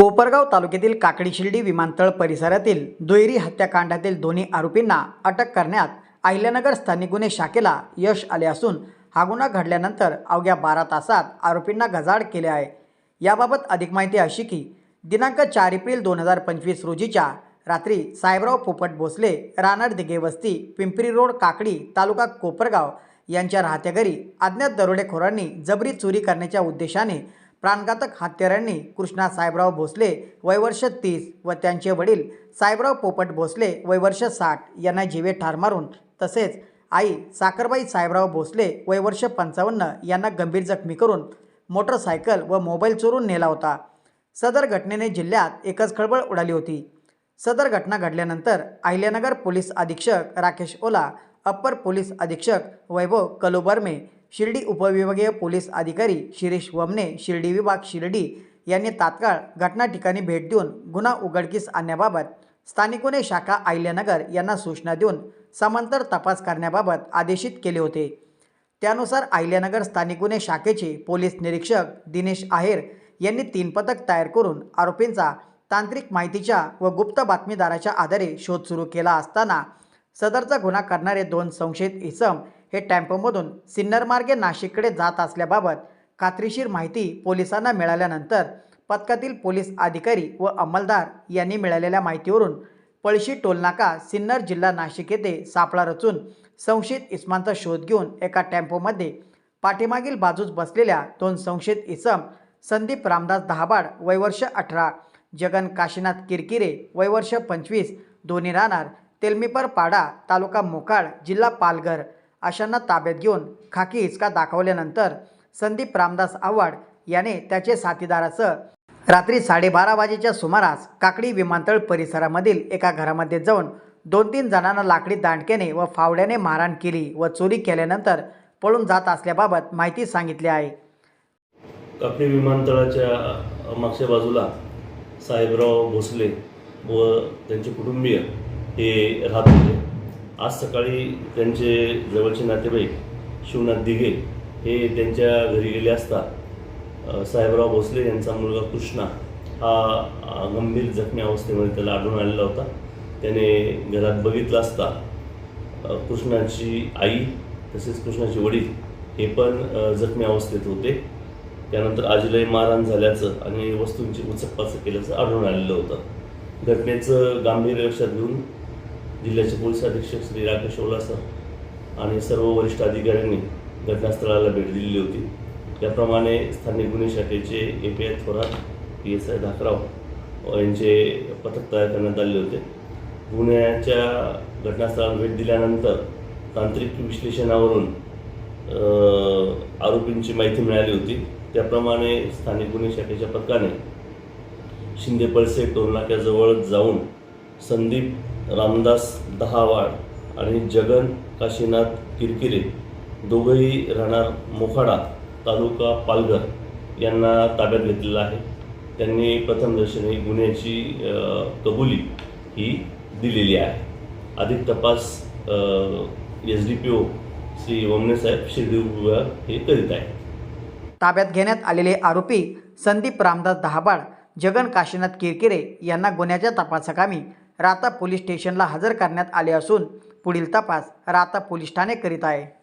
कोपरगाव तालुक्यातील काकडी शिर्डी विमानतळ परिसरातील दुहेरी हत्याकांडातील दोन्ही आरोपींना अटक करण्यात अहिल्यानगर स्थानिक गुन्हे शाखेला यश आले असून हा गुन्हा घडल्यानंतर अवघ्या बारा तासात आरोपींना गजाड केले आहे. याबाबत अधिक माहिती अशी की दिनांक चार एप्रिल दोन हजार पंचवीस रोजीच्या रात्री साहेबराव पोपट भोसले रानड दिघे वस्ती पिंपरी रोड काकडी तालुका कोपरगाव यांच्या राहत्या घरी अज्ञात दरोडेखोरांनी जबरी चोरी करण्याच्या उद्देशाने प्राणघातक हत्यारांनी कृष्णा साहेबराव भोसले वयवर्ष तीस व त्यांचे वडील साहेबराव पोपट भोसले वयवर्ष साठ यांना जीवे ठार मारून तसेच आई साखरबाई साहेबराव भोसले वयवर्ष पंचावन्न यांना गंभीर जखमी करून मोटरसायकल व मोबाईल चोरून नेला होता. सदर घटनेने जिल्ह्यात एकच खळबळ उडाली होती. सदर घटना घडल्यानंतर अहिल्यानगर पोलीस अधीक्षक राकेश ओला अप्पर पोलीस अधीक्षक वैभव कलोबर्मे शिर्डी उपविभागीय पोलीस अधिकारी शिरीष वमने शिर्डी विभाग शिर्डी यांनी तात्काळ घटना ठिकाणी भेट देऊन गुन्हा उघडकीस आणण्याबाबत स्थानिक गुन्हे शाखा अहिल्यानगर यांना सूचना देऊन समांतर तपास करण्याबाबत आदेशित केले होते. त्यानुसार अहिल्यानगर स्थानिक गुन्हे शाखेचे पोलीस निरीक्षक दिनेश आहेर यांनी तीन पथक तयार करून आरोपींचा तांत्रिक माहितीच्या व गुप्त बातमीदाराच्या आधारे शोध सुरू केला असताना सदरचा गुन्हा करणारे दोन संशयित इसम हे टेम्पोमधून सिन्नरमार्गे नाशिककडे जात असल्याबाबत खात्रीशीर माहिती पोलिसांना मिळाल्यानंतर पथकातील पोलीस अधिकारी व अंमलदार यांनी मिळालेल्या माहितीवरून पळशी टोलनाका सिन्नर जिल्हा नाशिक येथे सापळा रचून संशयित इसमांचा शोध घेऊन एका टेम्पोमध्ये पाठीमागील बाजूस बसलेल्या दोन संशयित इसम संदीप रामदास दहाबाड वयवर्ष अठरा जगन काशीनाथ किरकिरे वयवर्ष पंचवीस दोन्ही राहणार तेलमीपर पाडा तालुका मोकाळ जिल्हा पालघर अशांना ताब्यात घेऊन खाकी हिचका दाखवल्यानंतर संदीप रामदास आव्हाड याने त्याचे साथीदारासह रात्री साडेबारा वाजेच्या सुमारास काकडी विमानतळ परिसरामधील एका घरामध्ये जाऊन दोन तीन जणांना लाकडी दांडक्याने व फावड्याने मारहाण केली व चोरी केल्यानंतर पळून जात असल्याबाबत माहिती सांगितली आहे. काकडी विमानतळाच्या मागच्या बाजूला साहेबराव भोसले व त्यांचे कुटुंबीय हे राहत होते. आज सकाळी त्यांचे जवळचे नातेवाईक शिवनाथ दिघे हे त्यांच्या घरी गेले असता साहेबराव भोसले यांचा मुलगा कृष्णा हा गंभीर जखमी अवस्थेमध्ये त्याला आढळून आलेला होता. त्याने घरात बघितलं असता कृष्णाची आई तसेच कृष्णाचे वडील हे पण जखमी अवस्थेत होते. त्यानंतर आजीलाही मारहाण झाल्याचं आणि वस्तूंची उचकपाचं केल्याचं आढळून आलेलं होतं. घटनेचं गांभीर्य लक्षात घेऊन जिल्ह्याचे पोलीस अधीक्षक श्री राकेश ओलासर आणि सर्व वरिष्ठ अधिकाऱ्यांनी घटनास्थळाला भेट दिलेली होती. त्याप्रमाणे स्थानिक गुन्हे शाखेचे A P I Thorat P S I Dhakrao यांचे पथक तयार करण्यात आले होते. गुन्ह्याच्या घटनास्थळाला भेट दिल्यानंतर तांत्रिक विश्लेषणावरून आरोपींची माहिती मिळाली होती. त्याप्रमाणे स्थानिक गुन्हे शाखेच्या पथकाने शिंदे पळसे टोलनाक्याजवळ जाऊन संदीप रामदास दहावाड आणि जगन काशीनाथ किरकिरे. दोघंही राहणार मोखाडा तालुका पालघर यांना ताब्यात घेतलेला आहे. त्यांनी प्रथमदर्शनी गुन्ह्याची कबुली ही दिलेली आहे. अधिक तपास S D P O Shri ओमनेसाहेब Shirdi हे करीत आहेत. ताब्यात घेण्यात आलेले आरोपी संदीप रामदास दहाबाळ जगन काशीनाथ किरकिरे यांना गुन्ह्याच्या तपासाकामी राता पोलीस स्टेशनला हजर करण्यात आले असून पुढील तपास राता पोलीस ठाणे करीत आहे.